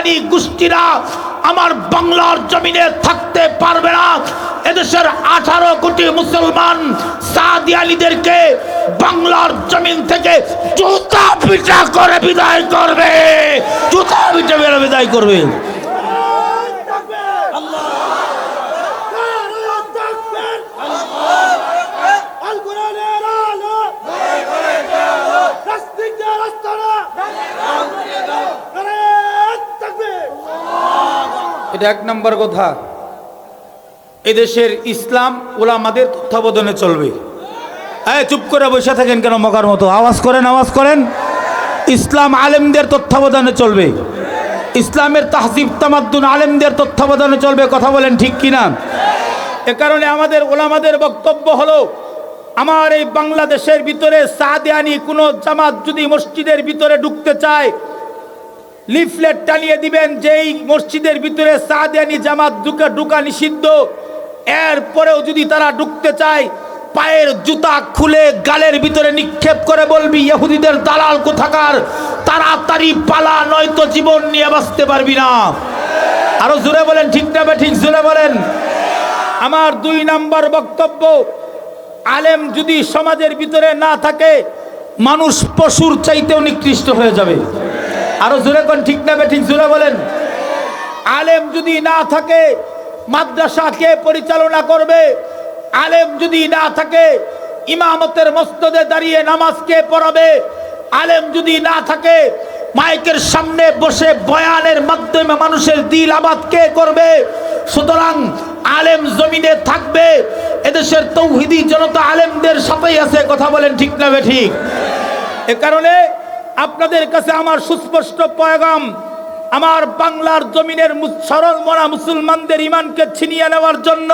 সাদিয়ানি গোষ্ঠীরা আমার বাংলার জমিনে থাকতে পারবে না। এদেশের আঠারো কোটি মুসলমান সাদিয়ালিদেরকে বাংলার জমিন থেকে জুতা পিটা করে বিদায় করবে। জুতা পিটা বিদায় করবে। এটা এক নম্বর কথা, এদেশের ইসলাম ওলামাদের তত্ত্বাবধানে চলবে। হ্যাঁ চুপ করে বসে থাকেন কেন মকার মতো? আওয়াজ করেন আওয়াজ করেন। ইসলাম আলেমদের তত্ত্বাবধানে চলবে। ইসলামের তাহজিব তামাদ্দুন আলেমদের তত্ত্বাবধানে চলবে, কথা বলেন ঠিক কিনা? এ কারণে আমাদের ওলামাদের বক্তব্য হলো, আমার এই বাংলাদেশের ভিতরে সাদিয়ানি কোনো জামাত যদি মসজিদের ভিতরে ঢুকতে চায় লিফলেট টানিয়ে দিবেন যে এই মসজিদের ভিতরে সাদিয়ানি জামাত ঢুকা ঢুকা নিষিদ্ধ। এরপরেও যদি তারা ঢুকতে চায়, পায়ের জুতা খুলে গালের ভিতরে নিক্ষেপ করে বলবি, ইহুদিদের দালাল কোথাকার? তাড়াতাড়ি পালা, নয়তো জীবন নিয়ে বাঁচতে পারবি না। আরও জোরে বলেন, ঠিক না ঠিক জোরে বলেন। আমার দুই নাম্বার বক্তব্য, আলেম যদি সমাজের ভিতরে না থাকে, মানুষ পশুর চাইতেও নিকৃষ্ট হয়ে যাবে। আরও জোরে কোন ঠিক না ঠিক জোরে বলেন। আলেম যদি না থাকে, মাদ্রাসা কে পরিচালনা করবে? আলেম যদি না থাকে, ইমামতের মস্তদে দাঁড়িয়ে নামাজ কে পড়াবে? আলেম যদি না থাকে, মাইকের সামনে বসে বয়ানের মাধ্যমে মানুষের দিল আবাদ কে করবে? সুতরাং আলেম জমিনে থাকবে, এদেশের তৌহিদি জনতা আলেমদের সাথেই আছে, কথা বলেন ঠিক না ঠিক এ কারণে আপনাদের কাছে আমার সুস্পষ্ট পয়গাম, আমার বাংলার জমিনের সরল মরা মুসলমানদের ইমানকে ছিনিয়ে নেওয়ার জন্য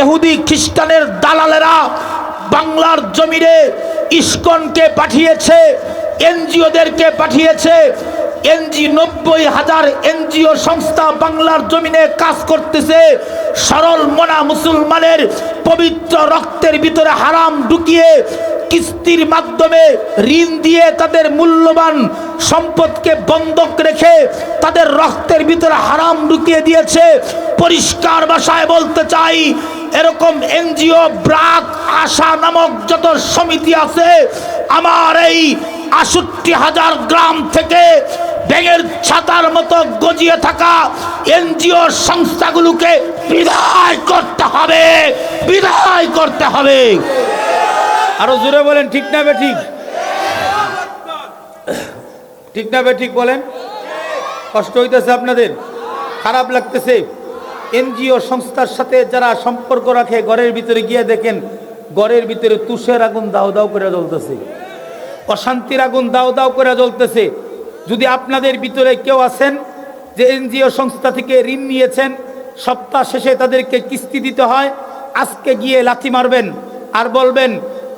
ইহুদি খ্রিস্টানের দালালেরা বাংলার জমিনে ইস্কনকে পাঠিয়েছে, এনজিওদেরকে পাঠিয়েছে এনজি নব্বই হাজার এনজিও সংস্থা বাংলার জমিনে কাজ করতেছে। সরল মনা মুসলমানের পবিত্র রক্তের ভিতরে হারাম ঢুকিয়ে কিস্তির মাধ্যমে ঋণ দিয়ে তাদের মূল্যবান সম্পদকে বন্ধক রেখে তাদের রক্তের ভিতরে হারাম ঢুকিয়ে দিয়েছে। পরিষ্কার ভাষায় বলতে চাই, এরকম এনজিও ব্রাক আশা নামক যত সমিতি আছে, আমার এই আষট্টি হাজার গ্রাম থেকে ব্যাঙের ছাতার মতো গজিয়ে থাকা এনজিও সংস্থাগুলোকে বিদায় করতে হবে, বিদায় করতে হবে। আরও জোরে বলেন, ঠিক না ঠিক ঠিক না ঠিক বলেন? কষ্ট হইতেছে আপনাদের? খারাপ লাগতেছে। এনজিও সংস্থার সাথে যারা সম্পর্ক রাখে, ঘরের ভিতরে গিয়ে দেখেন, ঘরের ভিতরে তুষের আগুন দাও দাও করে জ্বলতেছে। অশান্তির আগুন দাও দাও করে জ্বলতেছে। যদি আপনাদের ভিতরে কেউ আছেন যে এনজিও সংস্থা থেকে ঋণ নিয়েছেন, সপ্তাহ শেষে তাদেরকে কিস্তি দিতে হয়, আজকে গিয়ে লাথি মারবেন আর বলবেন,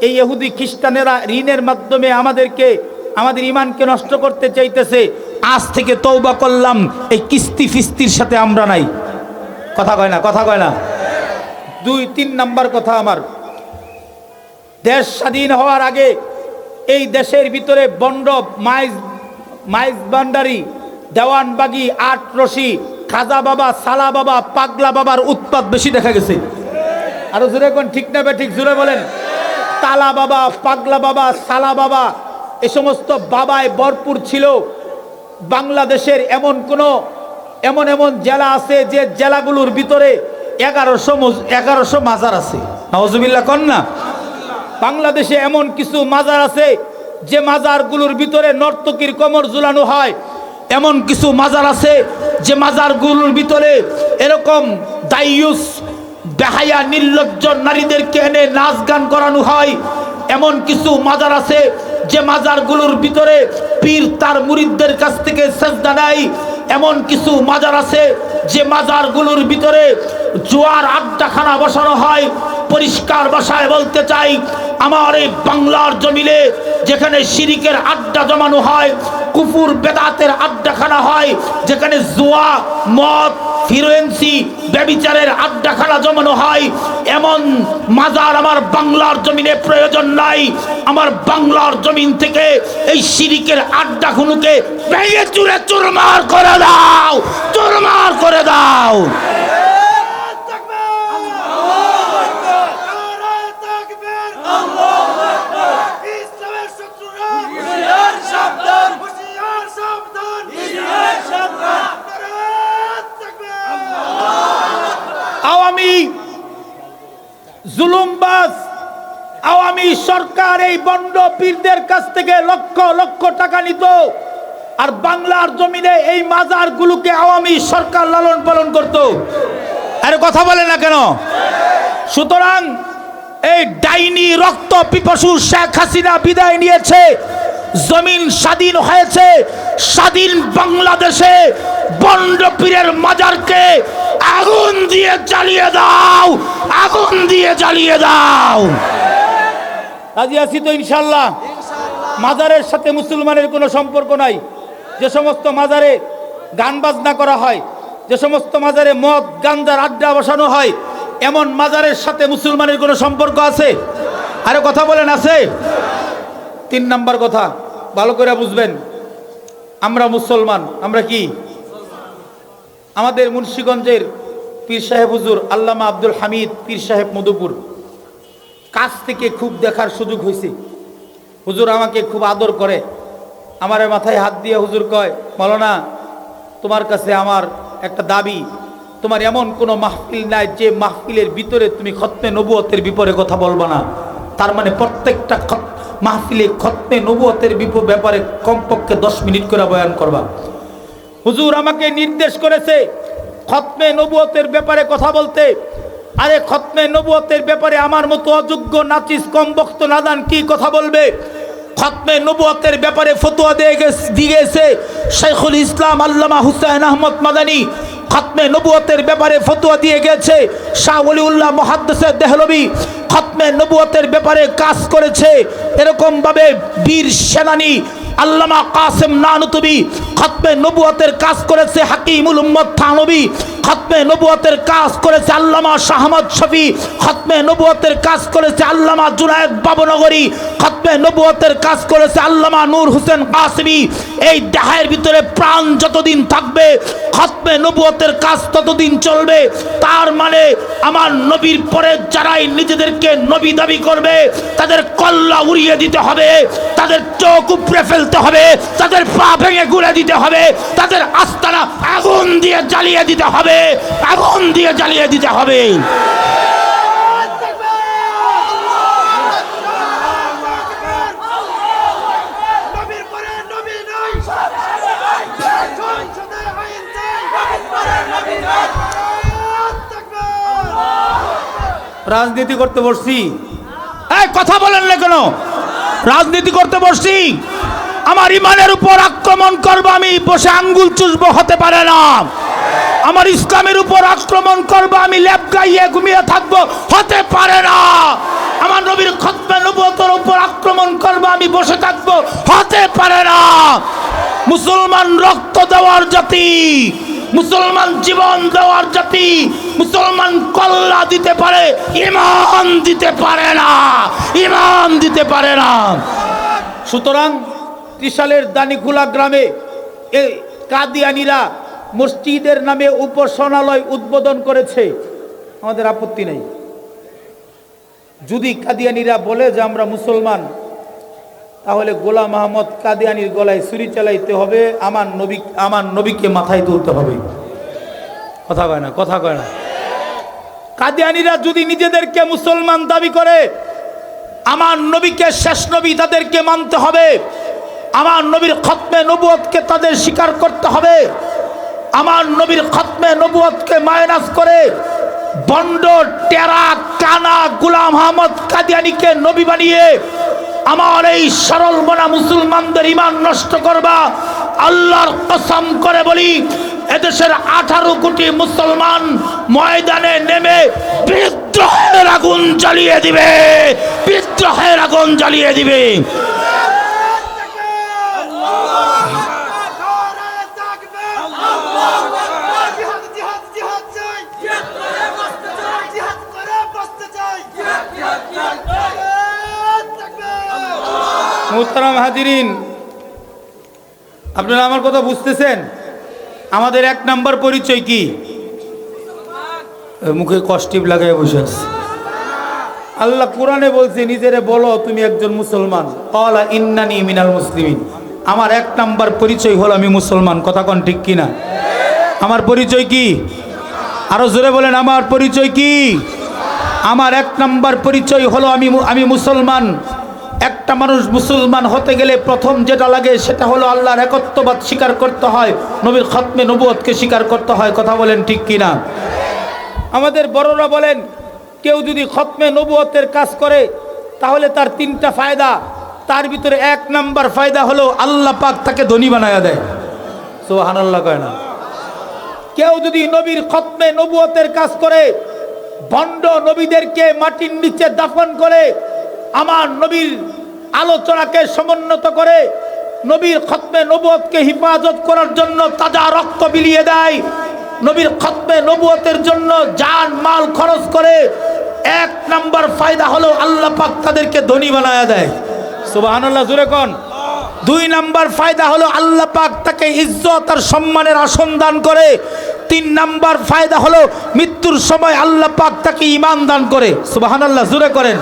এই ইহুদি খ্রিস্টানেরা ঋণের মাধ্যমে আমাদেরকে, আমাদের ইমানকে নষ্ট করতে চাইতেছে। আজ থেকে তৌবা করলাম, এই কিস্তি ফিস্তির সাথে আমরা নাই। কথা কয় না, কথা কয় না। দুই, তিন নাম্বার কথা আমার। দেশ স্বাধীন হওয়ার আগে এই দেশের ভিতরে বন্ড, মাইজ মাইজ বান্ডারি, দেওয়ানবাগি, আট রশি, খাজা বাবা, সালা বাবা, পাগলা বাবার উৎপাদ বেশি দেখা গেছে। আরও জোরে কোন, ঠিক না ঠিক, জোরে বলেন। তালা বাবা, পাগলা বাবা, সালা বাবা, এ সমস্ত বাবায় ভরপুর ছিল। বাংলাদেশের এমন কোন, এমন এমন জেলা আছে যে জেলাগুলোর ভিতরে এগারোশো এগারোশো মাজার আছে। নওয়াজুবিল্লাহ কন না? বাংলাদেশে এমন কিছু মাজার আছে যে মাজারগুলোর ভিতরে নর্তকীর কমর ঝুলানো হয়, এমন কিছু মাজার আছে যে মাজারগুলোর ভিতরে এরকম দাইয়ুস, বেহায়া, নির্লজ্জ নারীদেরকে এনে নাচ গান করানো হয়। এমন কিছু মাজার আছে যে মাজারগুলোর ভিতরে পীর তার মুরিদদের কাছ থেকে সেজদা নেয়। এমন কিছু মাজার আছে যে মাজারগুলোর ভিতরে জোয়ার, আড্ডাখানা বসানো হয়। পরিষ্কার ভাষায় বলতে চাই আমার এই বাংলার জমিনে যেখানে শিরিকের আড্ডা জমানো হয় কুকুর বেদাতের আড্ডাখানা হয়, যেখানে জোয়া, মদ, ফিরোয়েন্সি, ব্যবিচারের আড্ডাখানা জমানো হয়, এমন মাজার আমার বাংলার জমিনে প্রয়োজন নাই। আমার বাংলার জমিন থেকে এই শিরিকের আড্ডাগুলোকে ভেঙে চুরে চুরমার করে দাও, চুরমার করে দাও। জুলুমবাজ, আওয়ামী সরকার এই বন্ড পীরদের কাছ থেকে লক্ষ লক্ষ টাকা নিত, আর বাংলার জমিনে এই মাজারগুলোকে আওয়ামী সরকার লালন পালন করত। আর কথা বলে না কেন? সুতরাং এই ডাইনি রক্ত পিপাসু শেখ হাসিনা বিদায় নিয়েছে, জমিন স্বাধীন হয়েছে, স্বাধীন বাংলাদেশে বন্ড পীরের মাজারকে আগুন দিয়ে জ্বালিয়ে দাও, আগুন দিয়ে জ্বালিয়ে দাও। রাজি আছি তো ইনশাল্লাহ মাজারের সাথে মুসলমানের কোনো সম্পর্ক নাই। যে সমস্ত মাজারে গান বাজনা করা হয়, যে সমস্ত মাজারে মদ গান্দার আড্ডা বসানো হয়, এমন মাজারের সাথে মুসলমানের কোনো সম্পর্ক আছে? আরে কথা বলেন, আছে? তিন নাম্বার কথা, ভালো করে বুঝবেন। আমরা মুসলমান, আমরা কি? আমাদের মুন্সীগঞ্জের পীর সাহেব হুজুর, আল্লামা আব্দুল হামিদ, পীর সাহেব মধুপুর। কাছ থেকে খুব দেখার সুযোগ হয়েছে। হুজুর আমাকে খুব আদর করে। আমার মাথায় হাত দিয়ে হুজুর কয় মৌলানা তোমার কাছে আমার একটা দাবি। তোমার এমন কোনো মাহফিল নাই যে মাহফিলের ভিতরে তুমি খতমে নবুয়তের বিপরে কথা বলবা না। তার মানে প্রত্যেকটা মাহফিলে খতমে নবুয়তের বিপ- ব্যাপারে কমপক্ষে দশ মিনিট করে বয়ান করবা। হুজুর আমাকে নির্দেশ করেছে খতমে নবুয়তের ব্যাপারে কথা বলতে, আরে খতমে নবুয়তের ব্যাপারে আমার মতো অযোগ্য নাচিস কম বক্ত নাদান কি কথা বলবে? খতমে নবুয়তের ব্যাপারে ফতোয়া দিয়ে গেছে- দিয়েছে শেখুল ইসলাম আল্লামা হুসাইন আহমদ মাদানী। খতমে নবুয়তের ব্যাপারে ফতোয়া দিয়ে গেছে শাহ ওলিউল্লাহ মহাদ্দেসের দেহলবি। খতমে নবুয়তের ব্যাপারে কাজ করেছে এরকম ভাবে বীর সেনানী আল্লামা কাসেম নানুতবি খতমে নবুয়তের কাজ করেছে হাকিমুল উম্মদ থানবী, খতমে নবুয়তের কাজ করেছে আল্লামা শাহমদ শফি, খতমে নবুয়তের কাজ করেছে আল্লামা জুনায়েদ বাবনগরী, খতমে নবুয়তের কাজ করেছে আল্লামা নূর হোসেন কাসমি। এই দেহের ভিতরে প্রাণ যতদিন থাকবে, খতমে নবুয়তের কাজ ততদিন চলবে। তার মানে আমার নবীর পরে যারাই নিজেদেরকে নবী দাবি করবে, তাদের কল্লা উড়িয়ে দিতে হবে, তাদের চোখ উপড়ে ফেলতে হবে তাদের পা ভেঙে গুড়ে দিতে হবে তাদের আস্তানা আগুন দিয়ে জ্বালিয়ে দিতে হবে আগুন দিয়ে জ্বালিয়ে দিতে হবে। রাজনীতি করতে বসছি। কথা বলেন না কেন? রাজনীতি করতে বসছি। আমার ইমানের উপর আক্রমণ করব আমি, বসে আঙ্গুল চুষবো, হতে পারে না। আমার ইসলামের উপর আক্রমণ করব আমি ল্যাপ গাইয়ে ঘুমিয়ে থাকব, হতে পারে না। আমার নবীর খতমে উপর আক্রমণ করব আমি, বসে থাকব, হতে পারে না। মুসলমান রক্ত দেওয়ার জাতি, মুসলমান জীবন দেওয়ার জাতি, মুসলমান কল্লা দিতে পারে, ইমান দিতে পারে না, ইমান দিতে পারে না। সুতরাং ত্রিশালের দানিকুলা গ্রামে এই কাদিয়ানিরা মসজিদের নামে উপাসনালয় উদ্বোধন করেছে। আমাদের আপত্তি নেই। যদি কাদিয়ানিরা বলে যে আমরা মুসলমান, তাহলে গোলাম আহমদ কাদিয়ানির গলায় ছুরি চালাইতে হবে, আমার নবী, আমার নবীকে মাথায় তুলতে হবে। কথা কয় না, কথা কয় না। কাদিয়ানিরা যদি নিজেদেরকে মুসলমান দাবি করে, আমার নবীকে শেষ নবী তাদেরকে মানতে হবে। আমার নবীর খতমে নবুয়তকে তাদের স্বীকার করতে হবে। আমার নবীর খতমে নবুয়তকে মাইনাস করে বন্ড, টেরা কানা গুলাম আহমদ কাদিয়ানিকে নবী বানিয়ে আমার এই সরল মনা মুসলমানদের ইমান নষ্ট করবা। আল্লাহর কসম করে বলি, এদেশের আঠারো কোটি মুসলমান ময়দানে নেমে বিদ্রোহের আগুন জ্বালিয়ে দিবে, বিদ্রোহের আগুন জ্বালিয়ে দিবে। মোহতারাম হাজিরিন, আপনারা আমার কথা বুঝতেছেন? আমাদের এক নাম্বার পরিচয় কি? মুখে কষ্টিপ লাগাই বসে আছে। আল্লাহ কোরআনে বলছে, নিজেরে বলো, তুমি একজন মুসলমান। কলা ইন্নানি মিনাল মুসলিমিন। আমার এক নাম্বার পরিচয় হলো আমি মুসলমান। কথা কন ঠিক কিনা? আমার পরিচয় কি? আরও জোরে বলেন, আমার পরিচয় কি? আমার এক নাম্বার পরিচয় হলো আমি আমি মুসলমান। একটা মানুষ মুসলমান হতে গেলে প্রথম যেটা লাগে সেটা হলো আল্লাহর একত্ববাদ স্বীকার করতে হয়, নবীর খতমে নবুয়তকে স্বীকার করতে হয়, কথা বলেন ঠিক কিনা? আমাদের বড়রা বলেন, কেউ যদি খতমে নবুয়তের কাজ করে, তাহলে তার তিনটা ফায়দা। তার ভিতরে এক নাম্বার ফায়দা হলো আল্লাহ পাক তাকে ধনী বানায়া দেয়। সোহান আল্লাহ কয় না। কেউ যদি নবীর খতমে নবুয়তের কাজ করে ভণ্ড নবীদেরকে মাটির নিচে দাফন করে আমার নবীর আলোচনাকে সমুন্নত করে নবীর খতমে নবুয়তকে হিফাজত করার জন্য তাজা রক্ত বিলিয়ে দেয়। নবীর খতমে নবুয়তের জন্য জান, মাল খরচ করে এক নাম্বার ফায়দা হলো আল্লাহ পাক তাদেরকে ধনী বানায়া দেয়। সুবহানাল্লাহ জুড়ে কোন। দুই নাম্বার ফায়দা হলো আল্লাহ পাক তাকে ইজ্জত আর সম্মানের আসন দান করে। তিন নাম্বার ফায়দা হলো মৃত্যুর সময় আল্লাহ পাক তাকে ইমান দান করে। সুবাহান আল্লাহ জুড়ে করেন।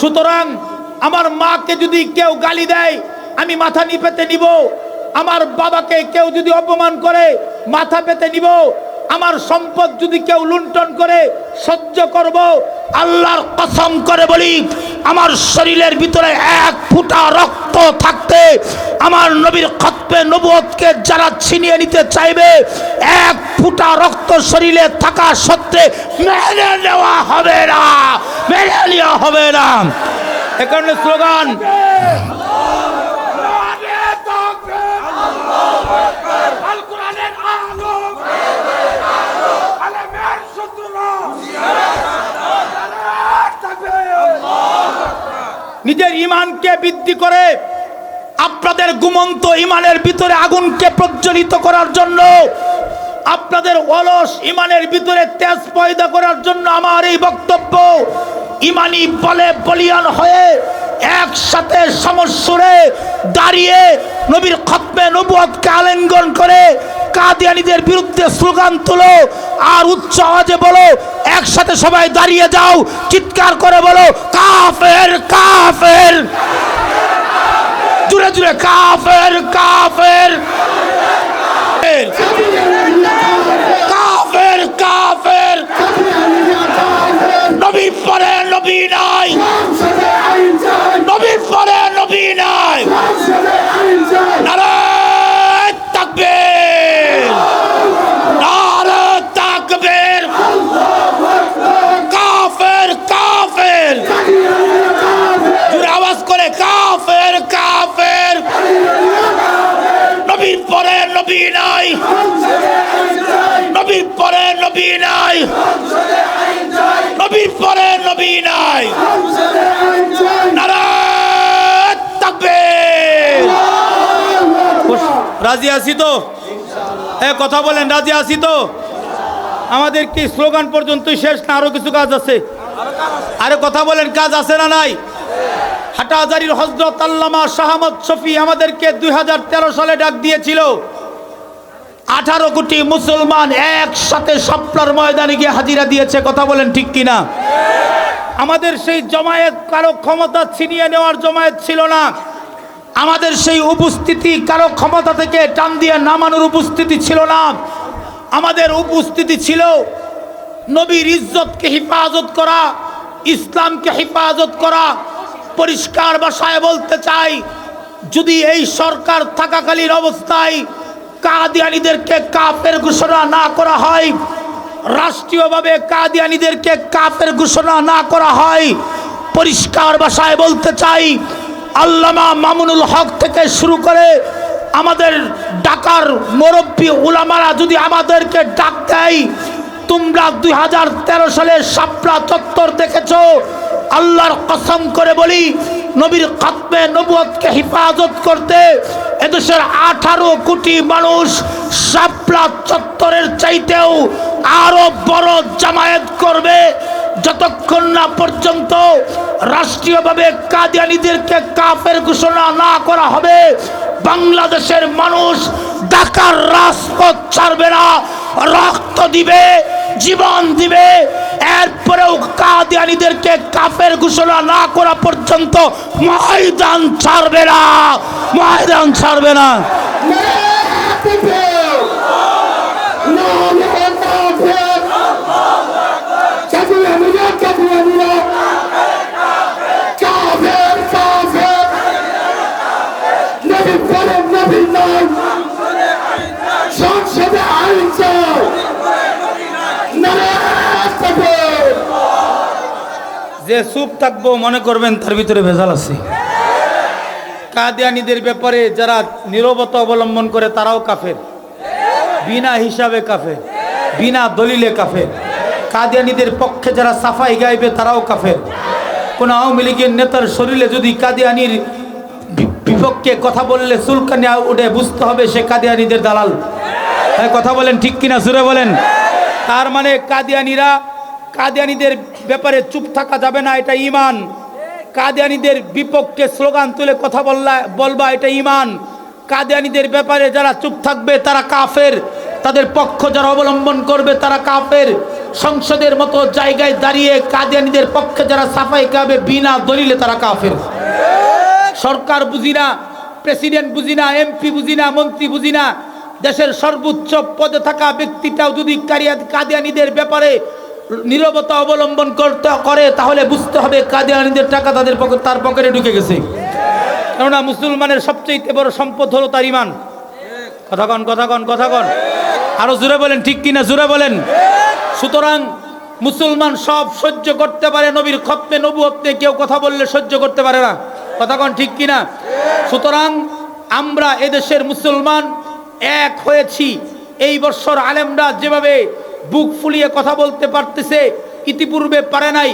সুতরাং আমার মাকে যদি কেউ গালি দেয়, আমি মাথা নিপেতে নিব। আমার বাবাকে কেউ যদি অপমান করে, মাথা পেতে নিব। আমার সম্পদ যদি কেউ লুণ্ঠন করে, সহ্য করব। আল্লাহর কসম করে বলি আমার শরীরের ভিতরে এক ফুটা রক্ত থাকতে আমার নবীর খতপে নবুয়তকে যারা ছিনিয়ে নিতে চাইবে, এক ফুটা রক্ত শরীরে থাকা সত্ত্বে মেনে নেওয়া হবে না, মেনে নেওয়া হবে না। এ কারণে স্লোগান আল কোরআনের আলো আলেমের শত্রুরা নিজের ইমানকে বৃদ্ধি করে আপনাদের গুমন্ত ইমানের ভিতরে আগুনকে প্রজ্বলিত করার জন্য, আপনাদের অলস ইমানের ভিতরে তেজ পয়দা করার জন্য আমার এই বক্তব্য ইমানি বলে বলিয়ান হয়ে একসাথে সমস্যরে দাঁড়িয়ে নবীর খতমে নবুয়তকে আলিঙ্গন করে কাদিয়ানিদের বিরুদ্ধে স্লোগান তুলো আর উচ্চ আওয়াজে বলো, একসাথে সবাই দাঁড়িয়ে যাও, চিৎকার করে বলো, কাফের কাফের। জুড়ে জুড়ে কাফের কাফের। কাফের কাফের। নবী পরে নবী নাই। নবী পরে নবী নাই নারায় তাকবীর নারায় তাকবীর কাফের কাফের জোরে আওয়াজ করে কাফের কাফের নবীর পরে নবী নাই নবীর পরে নবী নাই নবীর পরে নবী নাই নারায় তাকবীর রাজি আছি তো? এ, কথা বলেন, রাজি আছি তো? আমাদের কি স্লোগান পর্যন্তই শেষ না আরও কিছু কাজ আছে? আরে কথা বলেন, কাজ আছে না নাই? হাটাজারির হজরত আল্লামা শাহামদ শফি আমাদেরকে দুই হাজার তেরো সালে ডাক দিয়েছিল। আঠারো কোটি মুসলমান একসাথে সাপলার ময়দানে গিয়ে হাজিরা দিয়েছে, কথা বলেন ঠিক কিনা? আমাদের সেই জমায়েত কারও ক্ষমতা ছিনিয়ে নেওয়ার জমায়েত ছিল না। আমাদের সেই উপস্থিতি কারও ক্ষমতা থেকে টান দিয়ে নামানোর উপস্থিতি ছিল না। আমাদের উপস্থিতি ছিল নবীর ইজ্জতকে হেফাজত করা, ইসলামকে হেফাজত করা। পরিষ্কার ভাষায় বলতে চাই, যদি এই সরকার থাকাকালীন অবস্থায় কাদিয়ানিদেরকে কাফের ঘোষণা না করা হয়, রাষ্ট্রীয়ভাবে কাদিয়ানিদেরকে কাফের ঘোষণা না করা হয়, পরিষ্কার ভাষায় বলতে চাই আল্লামা মামুনুল হক থেকে শুরু করে আমাদের ডাকার মুরব্বী উলামারা যদি আমাদেরকে ডাক দেয়, তোমরা দুই হাজার তেরো সালে সাপড়া চত্বর দেখেছ? আল্লাহর কসম করে বলি, নবীর খাতমে নবুয়তকে হেফাজত করতে এদেশের আঠারো কোটি মানুষ সাপলা চত্বরের চাইতেও আরও বড় জামায়াত করবে। যতক্ষণ না পর্যন্ত রাষ্ট্রীয়ভাবে কাদিয়ানিদেরকে কাফের ঘোষণা না করা হবে, বাংলাদেশের মানুষ ঢাকার রাজপথ ছাড়বে না, রক্ত দিবে, জীবন দিবে। এরপরেও কাদিয়ানিদেরকে কাফের ঘোষণা না করা পর্যন্ত ময়দান ছাড়বে না, ময়দান ছাড়বে না। যে চুপ থাকব, মনে করবেন তার ভিতরে ভেজাল আছে। কাদিয়ানিদের ব্যাপারে যারা নীরবতা অবলম্বন করে, তারাও কাফের। বিনা হিসাবে কাফের, বিনা দলিলে কাফের। কাদিয়ানিদের পক্ষে যারা সাফাই গাইবে, তারাও কাফের। কোন আওয়ামী লীগের নেতার শরীরে যদি কাদিয়ানির বিপক্ষে কথা বললে সুলকানি উঠে, বুঝতে হবে সে কাদিয়ানিদের দালাল। হ্যাঁ কথা বলেন ঠিক কিনা? সুরে বলেন। তার মানে কাদিয়ানিরা কাদিয়ানিদের ব্যাপারে চুপ থাকা যাবে না, এটা ইমান কাদিয়ানিদের বিপক্ষে স্লোগান তুলে কথা বললা, বলবা, এটা ইমান কাদিয়ানিদের ব্যাপারে যারা চুপ থাকবে, তারা কাফের। তাদের পক্ষ যারা অবলম্বন করবে, তারা কাফের। সংসদের মতো জায়গায় দাঁড়িয়ে কাদিয়ানিদের পক্ষে যারা সাফাই গাবে বিনা দলিলে তারা কাফের। সরকার বুঝি না, প্রেসিডেন্ট বুঝি না, এমপি বুঝি না, মন্ত্রী বুঝি না। দেশের সর্বোচ্চ পদে থাকা ব্যক্তিটাও যদি কাদিয়ানিদের ব্যাপারে নীরবতা অবলম্বন করতে করে, তাহলে বুঝতে হবে কাদিয়ানিদের টাকা তাদের তার পকেটে ঢুকে গেছে। কেননা মুসলমানের সবচেয়ে বড় সম্পদ হলো তার ইমান কথা কন কথা কন কথা কন। আরও জুড়ে বলেন, ঠিক কিনা? জুড়ে বলেন। সুতরাং মুসলমান সব সহ্য করতে পারে নবীর খপ্পে নবুয়ত্বে কেউ কথা বললে সহ্য করতে পারে না। কথা কন, ঠিক কিনা? সুতরাং আমরা এদেশের মুসলমান এক হয়েছি। এই বছর আলেমরা যেভাবে বুক ফুলিয়ে কথা বলতে পারতেছে, ইতিপূর্বে পারে নাই।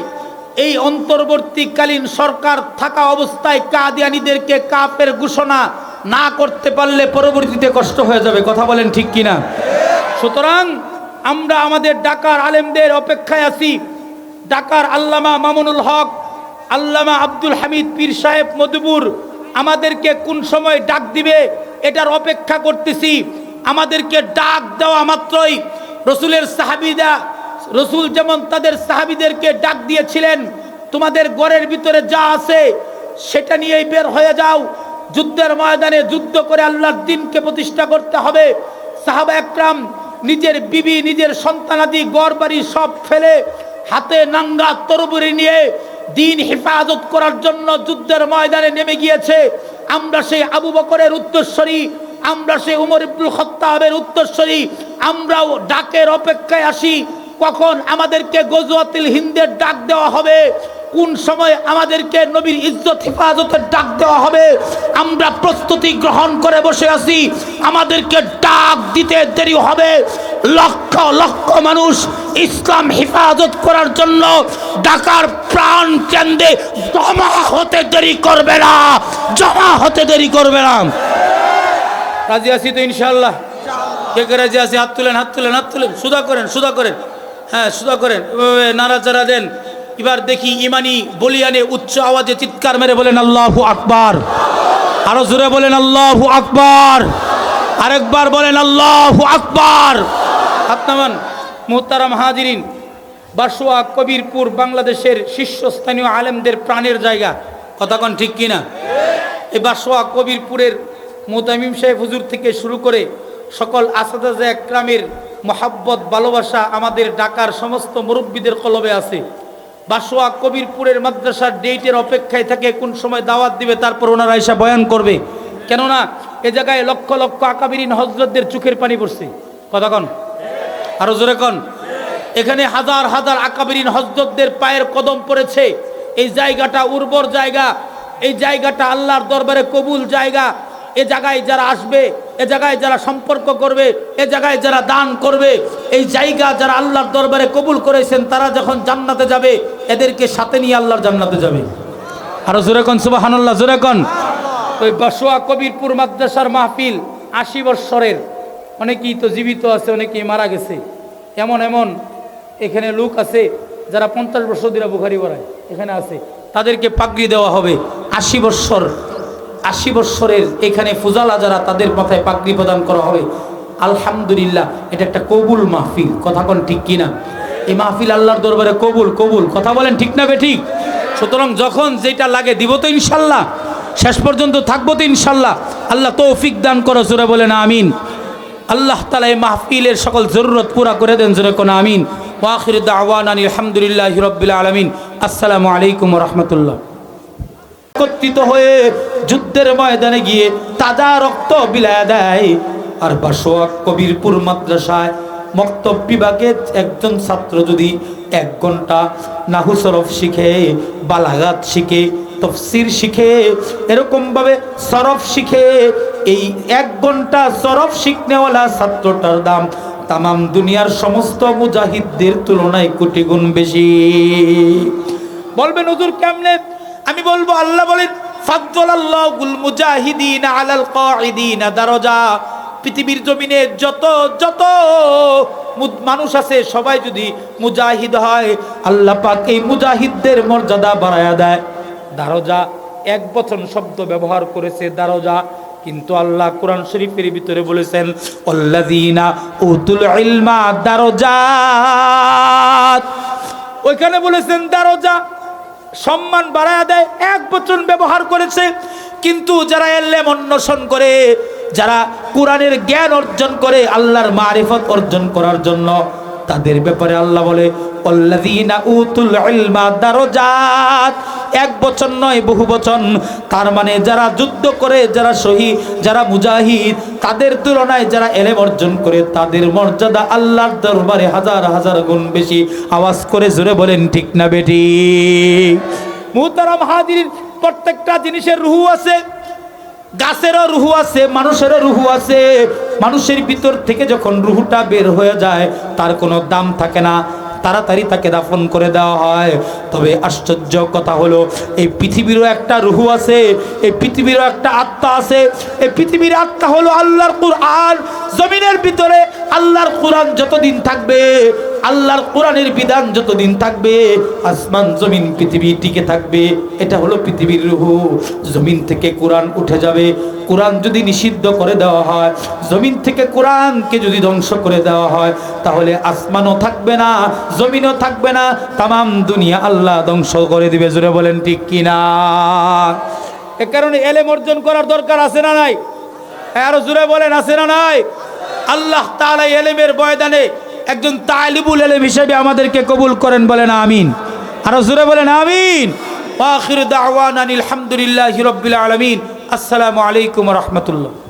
এই অন্তর্বর্তীকালীন সরকার থাকা অবস্থায় কাদিয়ানিদেরকে কাপের ঘোষণা না করতে পারলে পরবর্তীতে কষ্ট হয়ে যাবে। কথা বলেন ঠিক কিনা? সুতরাং আমরা আমাদের ডাকার আলেমদের অপেক্ষায় আছি। ডাকার আল্লামা মামুনুল হক, আল্লামা আব্দুল হামিদ পীর সাহেব মধুপুর আমাদেরকে কোন সময় ডাক দিবে, এটার অপেক্ষা করতেছি। আমাদেরকে ডাক দেওয়া মাত্রই রসুলের সাহাবিদা রসুল যেমন তাদের সাহাবিদেরকে ডাক দিয়েছিলেন, তোমাদের ঘরের ভিতরে যা আছে সেটা নিয়েই বের হয়ে যাও। যুদ্ধের ময়দানে যুদ্ধ করে আল্লাহর দিনকে প্রতিষ্ঠা করতে হবে। সাহাবা একরাম নিজের বিবি, নিজের সন্তানাদি গড় বাড়ি সব ফেলে হাতে নাঙ্গা তরবুরি নিয়ে দিন হেফাজত করার জন্য যুদ্ধের ময়দানে নেমে গিয়েছে। আমরা সেই আবু বকরের উত্তরস্বরী আমরা সে উমর ইবুল খত্তাবের উত্তরস্বরী আমরাও ডাকের অপেক্ষায় আসি, কখন আমাদেরকে গজওয়াতিল হিন্দের ডাক দেওয়া হবে, কোন সময় আমাদেরকে নবীর ইজ্জত হেফাজতের ডাক দেওয়া হবে, আমরা প্রস্তুতি গ্রহণ করে বসে আছি, আমাদেরকে ডাক দিতে দেরি হবে, লক্ষ লক্ষ মানুষ ইসলাম হেফাজত করার জন্য ডাকার প্রাণ কেন্দ্রে জমা হতে দেরি করবে না, জমা হতে দেরি করবে না। রাজি আছি তো ইনশাল্লাহ কে কে রাজি আছি? হাত তুলেন হাত তুলেন হাত তুলেন। সুদা করেন সুদা করেন। হ্যাঁ সুদা করেন। নাড়াচাড়া দেন, এবার দেখি ইমানি বলিয়ানে উচ্চ আওয়াজে চিৎকার মেরে বলেন আল্লাহু আকবার। আরও জোরে বলেন আল্লাহু আকবার। আরেকবার বলেন আল্লাহু আকবার। হাত নামান মুহতারাম হাজিরিন, বাসুয়া কবিরপুর বাংলাদেশের শীর্ষস্থানীয় আলেমদের প্রাণের জায়গা। কথাক্ষণ ঠিক কিনা? এই বাসোয়া কবিরপুরের মোতামিম সাহেব হুজুর থেকে শুরু করে সকল আসাদাজা একরামের মহাব্বত, ভালোবাসা আমাদের ঢাকার সমস্ত মুরব্বীদের কলবে আছে। বাসোয়া কবিরপুরের মাদ্রাসার ডেটের অপেক্ষায় থাকে কোন সময় দাওয়াত দিবে, তারপর ওনারা এসে বয়ান করবে। কেননা এ জায়গায় লক্ষ লক্ষ আকাবিরিন হজরতদের চোখের পানি পড়ছে। কতক্ষণ আরও জোরে কন। এখানে হাজার হাজার আকাবিরিন হজরতদের পায়ের কদম পড়েছে। এই জায়গাটা উর্বর জায়গা। এই জায়গাটা আল্লাহর দরবারে কবুল জায়গা। এ জায়গায় যারা আসবে, এ জায়গায় যারা সম্পর্ক করবে, এ জায়গায় যারা দান করবে, এই জায়গা যারা আল্লাহর দরবারে কবুল করেছেন, তারা যখন জান্নাতে যাবে, এদেরকে সাথে নিয়ে আল্লাহর জান্নাতে যাবে। আরও জোরে কন সুবাহান্লাহ জোরে কন? ওই বসোয়া কবিরপুর মাদ্রাসার মাহফিল আশি বৎসরের। অনেকেই তো জীবিত আছে, অনেকেই মারা গেছে। এমন এমন এখানে লোক আছে যারা পঞ্চাশ বছর দিরা বুখারি পড়ায়, এখানে আছে। তাদেরকে পাগড়ি দেওয়া হবে আশি বৎসর। আশি বৎসরের এখানে ফুজালা যারা তাদের মাথায় পাগড়ি প্রদান করা হবে, আলহামদুলিল্লাহ, এটা একটা কবুল মাহফিল। কথা কোন ঠিক কিনা? এই মাহফিল আল্লাহর দরবারে কবুল কবুল। কথা বলেন ঠিক না বে ঠিক সুতরাং যখন যেটা লাগে দিব তো ইনশাল্লাহ। শেষ পর্যন্ত থাকব তো ইনশাল্লাহ। আল্লাহ তৌফিক দান করো, জোরে বলেন আমিন। আল্লাহ তালা এই মাহফিলের সকল জরুরত পুরা করে দেন, জোরে কোন আমিন। ওয়াখির দাওয়ান আলহামদুলিল্লাহ রব্বিল আলমিন। আসসালামু আলাইকুম রহমতুল্লাহ। একত্রিত হয়ে যুদ্ধের ময়দানে গিয়ে তাজা রক্ত বিলায় দেয়। আর বাসোয়াক কবিরপুর মাদ্রাসায় মক্তব বিভাগে একজন ছাত্র যদি এক ঘণ্টা নাহু সরফ শিখে, বালাগাত শিখে, তফসির শিখে, এরকমভাবে সরফ শিখে, এই এক ঘণ্টা সরফ শিখনেওয়ালা ছাত্রটার দাম তামাম দুনিয়ার সমস্ত মুজাহিদদের তুলনায় কোটি গুণ বেশি। বলবেন, হুজুর কেমনে আমি বলব, আল্লাহ বলেন, ফাদ্দালাল্লাহুল মুজাহিদিন আলাল কাঈদিন দারাজা। পৃথিবীর জমিনে যত যত মানুষ আছে, সবাই যদি মুজাহিদ হয়, আল্লাহ পাক এই মুজাহিদদের মর্যাদা বাড়ায়া দেয়। দারজা এক বচন শব্দ ব্যবহার করেছে দারজা, কিন্তু আল্লাহ কোরআন শরীফের ভিতরে বলেছেন অল্লাযীনা উতুল ইলমা দারজাত। ওইখানে বলেছেন, দারজা সম্মান বাড়ায় দেয়, এক বচন ব্যবহার করেছে। কিন্তু যারা এল্লেম অন্বেষণ করে, যারা কোরআনের জ্ঞান অর্জন করে, আল্লাহর মারিফত অর্জন করার জন্য তাদের ব্যাপারে আল্লাহ বলে এক বচন নয়, বহু বচন। তার মানে যারা যুদ্ধ করে, যারা শহীদ, যারা মুজাহিদ, তাদের তুলনায় যারা এলেম অর্জন করে, তাদের মর্যাদা আল্লাহর দরবারে হাজার হাজার গুণ বেশি। আওয়াজ করে জোরে বলেন, ঠিক না বেটি? মুহতারাম হাজির প্রত্যেকটা জিনিসের রুহু আছে। গাছেরও রুহু আছে, মানুষেরও রুহু আছে। মানুষের ভিতর থেকে যখন রুহুটা বের হয়ে যায়, তার কোনো দাম থাকে না। তাড়াতাড়ি তাকে দাফন করে দেওয়া হয়। তবে আশ্চর্য কথা হলো, এই পৃথিবীরও একটা রুহু আছে, এই পৃথিবীরও একটা আত্মা আছে। এই পৃথিবীর আত্মা হলো আল্লাহর কুরআন। জমিনের ভিতরে আল্লাহর কোরআন যতদিন থাকবে আল্লাহর কোরআনের বিধান যতদিন থাকবে আসমান জমিন পৃথিবী টিকে থাকবে। এটা হলো পৃথিবীর রুহু। জমিন থেকে কোরআন উঠে যাবে। কোরআন যদি নিষিদ্ধ করে দেওয়া হয় জমিন থেকে কোরআনকে যদি ধ্বংস করে দেওয়া হয় তাহলে আসমানও থাকবে না জমিনও থাকবে না। তামাম দুনিয়া আল্লাহ ধ্বংস করে দিবে। জুড়ে বলেন ঠিক কিনা এ কারণে এলেম অর্জন করার দরকার আছে না নাই? হ্যাঁ, আরও জুড়ে বলেন আছে না নাই? আল্লাহ তালা এলেমের বয়দানে একজন তালিবুল এলেম হিসেবে আমাদেরকে কবুল করেন বলেন আমিন। আর জুড়ে বলেন আমিন। আখির দাওয়ানা আলহামদুলিল্লাহি হিরবিল আলামিন। আসসালামু আলাইকুম রাহমাতুল্লাহ।